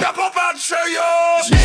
Ja popatrzę już!